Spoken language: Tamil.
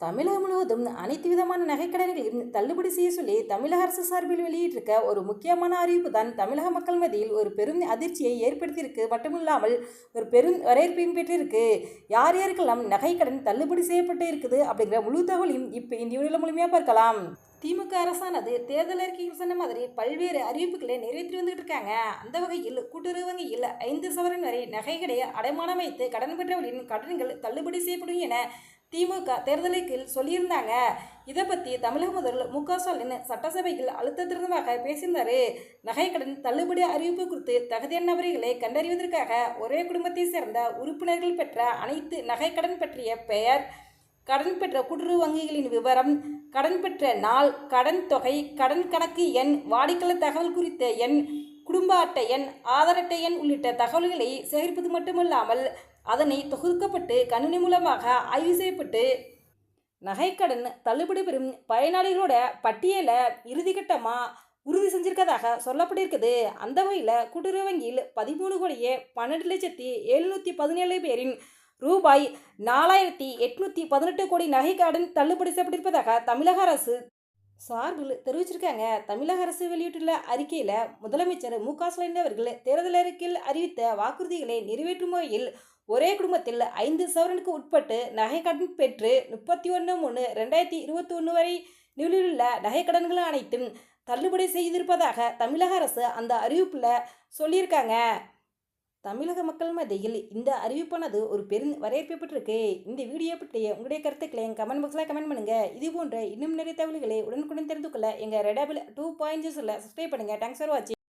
தமிழகம் முழுவதும் அனைத்து விதமான நகைக்கடன்களையும் தள்ளுபடி செய்ய சொல்லி தமிழக அரசு சார்பில் வெளியிட்டிருக்க ஒரு முக்கியமான அறிவிப்பு தான் தமிழக மக்கள் மத்தியில் ஒரு பெரும் அதிர்ச்சியை ஏற்படுத்தியிருக்கு. மட்டுமில்லாமல் ஒரு பெரும் வரவேற்பையும் பெற்றிருக்கு. யார் யாருக்கெல்லாம் நகைக்கடன் தள்ளுபடி செய்யப்பட்டு இருக்குது அப்படிங்கிற முழு தகவலையும் இப்போ இந்த வீடியோவில் முழுமையாக பார்க்கலாம். திமுக அரசானது தேர்தல் அறிக்கையில் சொன்ன மாதிரி பல்வேறு அறிவிப்புகளை நிறைவேற்றி வந்துகிட்டு இருக்காங்க. அந்த வகையில் கூட்டுறவு வங்கியில் ஐந்து சவரன் வரை நகைகளை அடைமானம் வைத்து கடன் பெற்றவர்களின் கடன்கள் தள்ளுபடி செய்யப்படும் என திமுக தேர்தலுக்கு சொல்லியிருந்தாங்க. இதை பற்றி தமிழக முதல்வர் மு க ஸ்டாலின் சட்டசபையில் அழுத்தத்திருந்தமாக பேசியிருந்தார். நகைக்கடன் தள்ளுபடி அறிவிப்பு குறித்து தகுதியான நபர்களை கண்டறிவதற்காக ஒரே குடும்பத்தை சேர்ந்த உறுப்பினர்கள் பெற்ற அனைத்து நகைக்கடன் பற்றிய பெயர் கடன் பெற்ற கூட்டுறவு வங்கிகளின் விவரம் கடன் பெற்ற நாள் கடன் தொகை கடன் கணக்கு எண் வாடிக்கையாளர் தகவல் குறித்த எண் குடும்ப அட்டை எண் ஆதார் அட்டை எண் உள்ளிட்ட தகவல்களை சேகரிப்பது மட்டுமல்லாமல் அதனை தொகுக்கப்பட்டு கணினி மூலமாக ஆய்வு செய்யப்பட்டு நகைக்கடன் தள்ளுபடி பெறும் பயனாளிகளோட பட்டியலை இறுதிக்கட்டமாக உறுதி செஞ்சிருக்கதாக சொல்லப்பட்டிருக்குது. அந்த வகையில் கூட்டுறவு வங்கியில் பதிமூணு கோடியே பன்னெண்டு லட்சத்தி எழுநூற்றி பதினேழு பேரின் ரூபாய் நாலாயிரத்தி எட்நூற்றி பதினெட்டு கோடி நகைக்கடன் தள்ளுபடி செய்யப்பட்டிருப்பதாக தமிழக அரசு சார்பில் தெரிவிச்சிருக்காங்க. தமிழக அரசு வெளியிட்டுள்ள அறிக்கையில் முதலமைச்சர் மு க ஸ்டாலின் அவர்கள் தேர்தல் அறிக்கையில் அறிவித்த வாக்குறுதிகளை நிறைவேற்றும் வகையில் ஒரே குடும்பத்தில் ஐந்து சவரனுக்கு உட்பட்டு நகைக்கடன் பெற்று முப்பத்தி ஒன்று மூணு ரெண்டாயிரத்தி இருபத்தி ஒன்று வரை நிலுவையுள்ள நகைக்கடன்கள் அனைத்தும் தள்ளுபடி செய்திருப்பதாக தமிழக அரசு அந்த அறிவிப்பில் சொல்லியிருக்காங்க. தமிழக மக்கள் மத்தியில் இந்த அறிவிப்பானது ஒரு பெரும் வரவேற்கப்பட்டிருக்கு இந்த வீடியோ பற்றிய உங்களுடைய கருத்துக்களை எங்கள் கமெண்ட் பாக்ஸில் கமெண்ட் பண்ணுங்கள் இது போன்ற இன்னும் நிறைய தகவல்களை உடனுக்குடன் தெரிந்து கொள்ள எங்கள் ரெடாபிள் டூ பாயிண்ட் ஜூஸில் சப்ஸ்கிரைப் பண்ணுங்கள் தேங்க்ஸ் ஃபார் வாட்சிங்